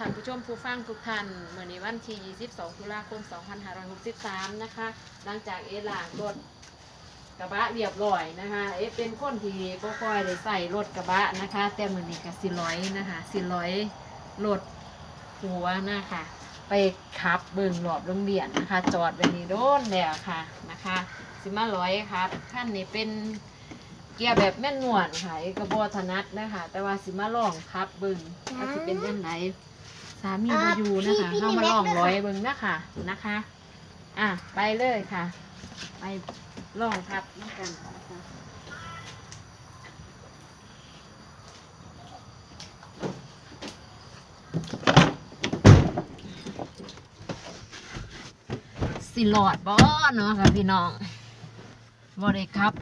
ท่านผู้ชมผู้ฟังทุกท่านเมื่อนี้วันที่ 22 ตุลาคม 2563 นะคะ หลังจากเอหลางรถกระบะเรียบร้อยนะคะ เอเป็นคนที่บ่ค่อยได้ใส่รถกระบะนะคะ แต่มื้อนี้ก็สิร้อยนะคะสิร้อยรถหัวนะคะ ไปขับเบิ่งรอบโรงเรียนนะคะ จอดไว้นี่โดนแล้วค่ะนะคะ สิมาร้อยครับขั้นนี้เป็นเกียร์แบบแม่นนวลค่ะเอกบอถนัดนะคะ แต่ว่าสิมาลองขับเบิ่งว่าสิเป็นยังไง สามีมาอยู่นะคะเข้ามาลองร้อยเบิ่งนะคะนะคะ อะไปเลยค่ะ ไปลองขับด้วยกันนะคะสิหลอดบ่เนาะค่ะพี่น้องบ่ได้ครับ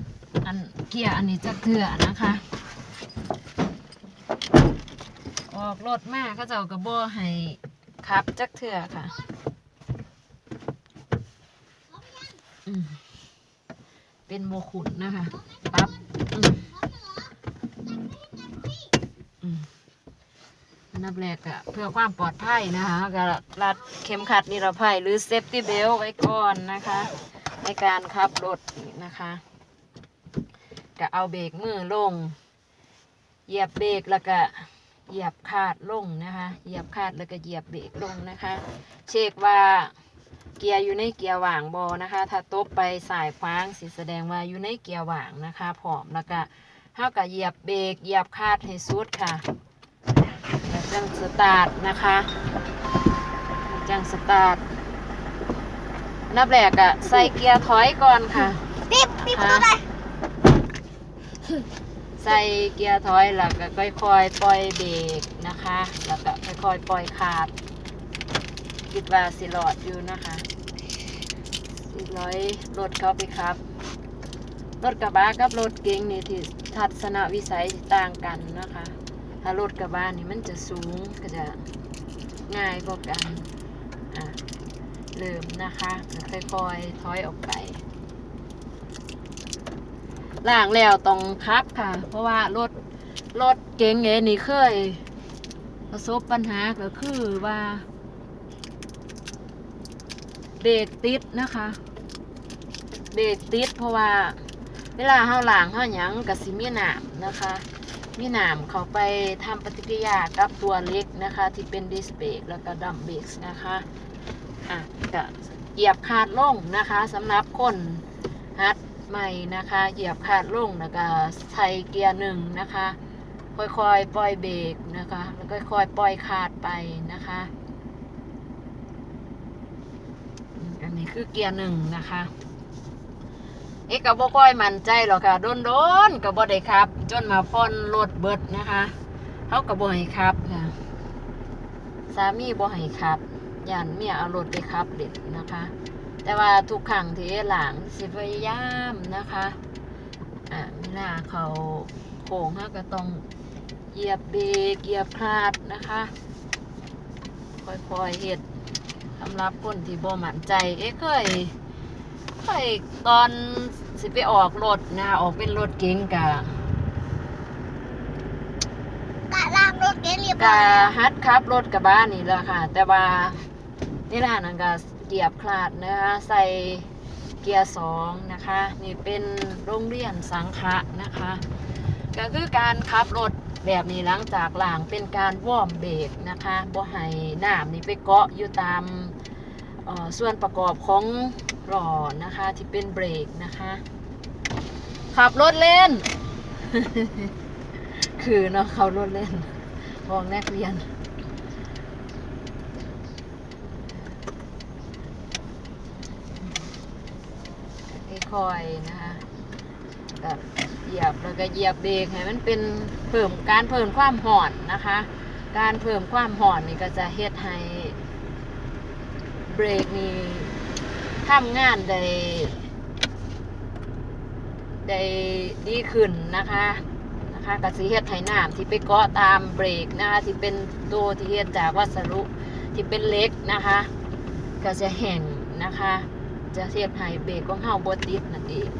อันเกียร์อันนี้จะเถื่อนะคะ ออกรถมากก็เจ้าก็บ่ให้ขับจักเถื่อค่ะเป็นโมขุนนะคะปั๊บอันดับแรกอะเพื่อความปลอดภัยนะคะก็รัดเข็มขัดนิรภัยหรือเซฟตี้เบลไว้ก่อนนะคะ ในการขับรถนะคะก็เอาเบรกมือลง เหยียบเบรกแล้วก็ เหยียบคาดลงนะคะ เหยียบคาดแล้วก็เหยียบเบรกลงนะคะ เช็คว่าเกียร์อยู่ในเกียร์ว่างบอนะคะ ถ้าตบไปสายฟ้างสิแสดงว่าอยู่ในเกียร์ว่างนะคะพร้อมแล้วก็เท่ากับเหยียบเบรกเหยียบคาดให้สุดค่ะแล้วจังสตาร์ทนะคะจังสตาร์ทอันดับแรกอะใส่เกียร์ถอยก่อนค่ะปิ๊บปิ๊บประตูได้ ใส่เกียร์ถอยแล้วก็ค่อยๆปล่อยเบรกนะคะ แล้วก็ค่อยๆปล่อยขาดคิดว่าสิหลอดอยู่นะคะสิร้อยรถเขาไปครับ รถกระบะกับรถเก๋งนี่ที่ทัศนวิสัยต่างกันนะคะ ถ้ารถกระบะนี่มันจะสูงก็จะง่ายกว่ากัน อะเริ่มนะคะค่อยๆถอยออกไป ล่างแล้วต้องคับค่ะ เพราะว่ารถรถเก๋งเอนี่เคย ประสบปัญหาก็คือว่าเบรกติดนะคะเบรกติดเพราะว่าเวลาเฮาล้างเฮาหยังกับสิมีหน้ำนะคะมีหน้ำเขาไปทำปฏิกิริยากับตัวเล็กนะคะ ที่เป็นดิสเบรกแล้วก็ดัมเบรกนะคะอะก็เหยียบขาดลงนะคะสำหรับคนฮัด ใหม่นะคะ เหยียบขาดลงแล้วก็ใส่เกียร์หนึ่งนะคะ ค่อยๆ ปล่อยเบรกนะคะ แล้วค่อยๆ ปล่อยขาดไปนะคะ อันนี้คือเกียร์หนึ่งนะคะเอ๊ะก็บ่ค่อยมั่นใจหรอกค่ะโดนๆก็บ่ได้ครับ จนมาพ่อนรถเบิดนะคะเขาก็บ่ให้ครับค่ะสามีบ่ให้ครับยานเมียเอารถไปขับเด็ดนะคะ แต่ว่าทุกครั้งที่หลังสิพยายามนะคะอ่าเวลาเขาโค้งเขาก็ต้องเหยียบเบรกเหยียบคลาดนะคะ ค่อยๆเฮ็ดสำหรับคนที่บ่มั่นใจ เอ๊ะเคยเคยตอนสิไปออกรถนะออกเป็นรถเก๋งกะกะลางรถเก๋งเรียบร้กะอยแล้วฮัดขับรถกระบะนี่แหละค่ะ แต่ว่า นี่ล่ะนั่นก็เหยียบคลาดนะคะใส่เกียร์สองนะคะ นี่เป็นโรงเรียนสังขะนะคะ ก็คือการขับรถแบบนี้หลังจากหล้างเป็นการวอร์มเบรกนะคะบ่ให้น้ำนี่ไปเกาะอยู่ตามส่วนประกอบของหล่อนะคะที่เป็นเบรกนะคะ ขับรถเล่น คือเนาะขับรถเล่นมองนักเรียน ค่อยๆนะคะก็เหยียบแล้วก็เหยียบเบรกให้มันเป็นเพิ่มการเพิ่มความห่อนนะคะ การเพิ่มความห่อนนี่ก็จะเฮ็ดให้เบรกนี่ทำงานได้ได้ดีขึ้นนะคะนะคะก็สิเฮ็ดให้น้ำที่ไปเกาะตามเบรกนะคะที่เป็นตัวที่เฮ็ดจากวัสดุที่เป็นเล็กนะคะ ก็จะแห้งนะคะ จะเทียบให้เบรกของเฮาบ่ติดนั่นเอง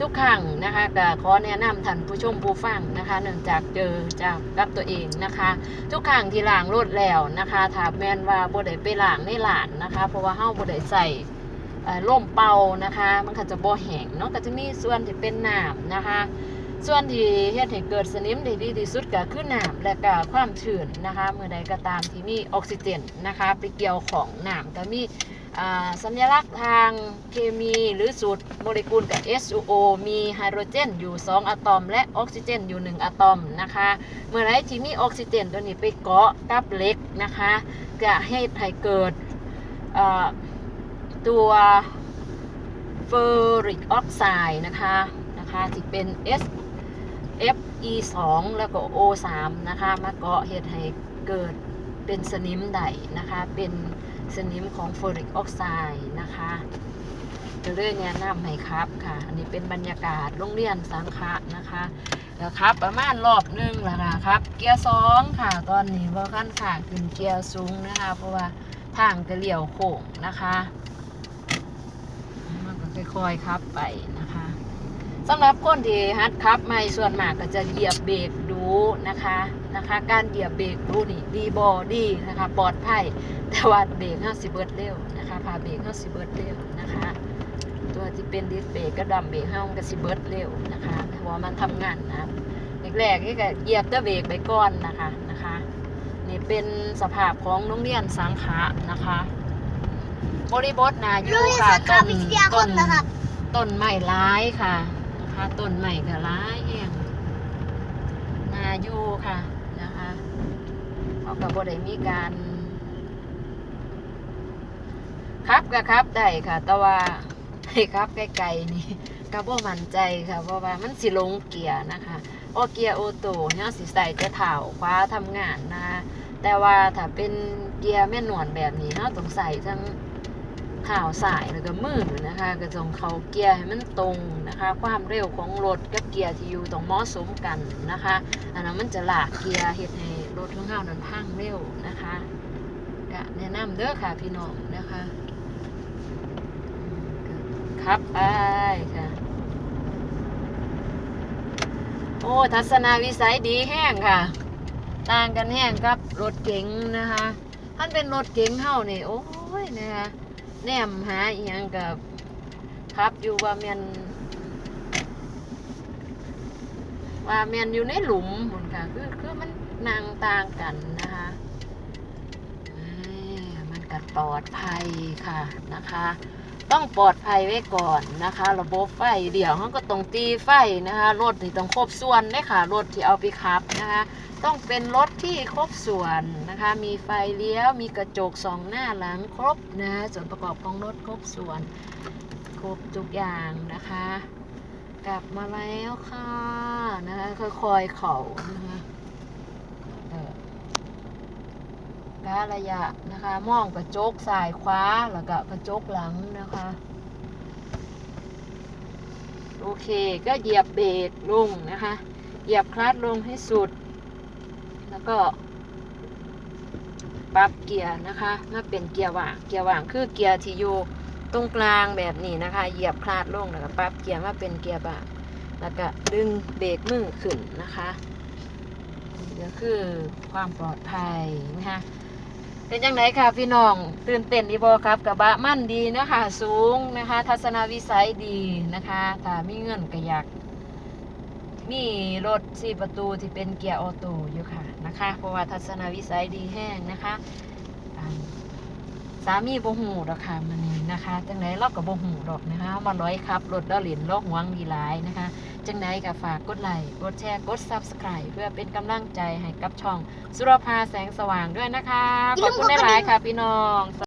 ทุกครั้งนะคะก็ขอแนะนำท่านผู้ชมผู้ฟังนะคะเนื่องจากเจอจากกับตัวเองนะคะ ทุกครั้งที่ล้างรถแล้วนะคะถ้าแม่นว่าบ่ได้ไปล้างในหลานนะคะ เพราะว่าเฮาบ่ได้ใส่เอ่อล่มเป่านะคะ มันก็จะบ่แห้งเนาะก็จะมีส่วนที่เป็นน้ำนะคะ ส่วนที่เฮ็ดให้เกิดสนิมได้ดีที่สุดก็คือน้ำและก็ความชื้นนะคะเมื่อใดก็ตามที่มีออกซิเจนนะคะ ไปเกี่ยวของน้ำก็มีอ่ สัญลักษณ์ทางเคมีหรือสูตรโมเลกุลกับ SO มีไฮโดรเจนอยู่ 2 อะตอม และออกซิเจนอยู่ 1 อะตอมนะคะ เมื่อไรที่มีออกซิเจนตัวนี้ไปเกาะกับเหล็กนะคะ จะให้ให้เกิดตัวเฟอริกออกไซด์นะคะนะคะที่เป็น S Fe 2แล้วก็ O 3นะคะ มาเกาะเหตุให้เกิดเป็นสนิมใดนะคะ เป็น สนิมของเฟอริกออกไซด์นะคะจะเลื่อนแนะนำให้ครับค่ะ อันนี้เป็นบรรยากาศโรงเรียนสังขะนะคะแล้วครับ ประมาณรอบหนึ่งแล้วค่ะครับ เกียร์สองค่ะตอนนี้ว่าขั้นค่ะขึ้นเกียร์สูงนะคะ เพราะว่าทางจะเลี้ยวโค้งนะคะมันก็ค่อยๆครับไปนะคะสำหรับคนที่ฮัดขับไม่ส่วนมากก็จะเหยียบเบรกดูนะคะ นะคะ การเหยียบเบรกดูนี่ดีบอดีนะคะปลอดภัยแต่ว่าเบรกห้าสิเบิร์ดเร็วนะคะพาเบรกห้าสิเบิร์ดเร็วนะคะ ตัวที่เป็นดิสเบรกก็ดำเบรกห้ามันก็สิเบิร์ดเร็วนะคะเพราะว่ามันทำงานนะแรกๆนี่ก็เหยียบแต่เบรกไปก่อนนะคะนะคะนี่เป็นสภาพของโรงเรียนสังขะนะคะบริบทนาอโรยู่งเรียนค่ะสังต้ขานวิทยาคต้นนนะครับต้นไม้ร้ายค่ะนะคะต้นไม้ก็ร้ายแห้งนาอยู่ค่ะนะคะ เขาก็บ่ได้มีการครับก็ครับได้ค่ะ แต่ว่าให้ครับไกลๆนี่ก็บ่มั่นใจค่ะ เพราะว่ามันสิลงเกียร์นะคะโอเกียร์โอโตเนี่ยสิใส่จะเท้าคว้าทำงานนะแต่ว่าถ้าเป็นเกียร์แม่นวลแบบนี้เนาะต้องใส่ทั้งข่าวสายแล้วก็มือนะคะก็ต้องเขาเกียร์ให้มันตรงนะคะ ความเร็วของรถกับเกียร์ที่อยู่ต้องเหมาะสมกันนะคะ อันนั้นมันจะหลากเกียร์เฮ็ดให้ รถของเรานั้นพังเร็วนะคะก็แนะนำเด้อค่ะพี่น้องนะคะครับไปค่ะ โอ้ทัศนวิสัยดีแห้งค่ะ ต่างกันแห้งกับรถเก๋งนะคะท่านเป็นรถเก๋งเฮานี่โอ้ยนะคะแนมหาอีหยังกับครับอยู่ว่าแมน ว่าแมนอยู่ในหลุมหมดค่ะคือคือมันนางต่างกันนะคะมันก็ปลอดภัยค่ะนะคะ ต้องปลอดภัยไว้ก่อนนะคะ ระบบไฟเดี๋ยวเขาก็ต้องตีไฟนะคะรถที่ต้องครบส่วนได้ค่ะรถที่เอาไปขับนะคะ ต้องเป็นรถที่ครบส่วนนะคะ มีไฟเลี้ยวมีกระจกสองหน้าหลังครบนะส่วนประกอบของรถครบส่วน ครบทุกอย่างนะคะ กลับมาแล้วค่ะนะคะค่อยๆเข่านะคะเออการะยะนะคะ มองกระจกซ้ายขวาแล้วก็กระจกหลังนะคะ โอเคก็เหยียบเบรกลงนะคะ เหยียบคลัตช์ลงให้สุด แล้วก็ปรับเกียร์นะคะมาเป็นเกียร์ว่าง เกียร์ว่างคือเกียร์ที่อยู่ ตรงกลางแบบนี้นะคะ เหยียบคลาดลงแล้วก็ปรับเกียร์มาเป็นเกียร์ว่างแล้วก็ดึงเบรกมือขึ้นนะคะนี่ก็คือความปลอดภัยนะคะเป็นยังไงค่ะพี่น้อง ตื่นเต้นดีบอครับกระบะมั่นดีนะคะ สูงนะคะ ทัศนวิสัยดีนะคะถ้ามีเงินก็อยากมีรถสี่ประตูที่เป็นเกียร์ออโต้อยู่ค่ะนะคะ เพราะว่าทัศนวิสัยดีแห้งนะคะ สามีบ่หูดอกค่ะมันนี้นะคะจังไหนเราก็บ่หูดอกนะคะมาร้อยขับรถแล้วเหรียญลอกหวงดีหลายนะคะจังไหนก็ฝากกดไลค์กดแชร์กด Subscribe เพื่อเป็นกำลังใจให้กับช่อง สุรภาแสงสว่างด้วยนะคะขอบคุณหลายๆค่ะพี่น้อง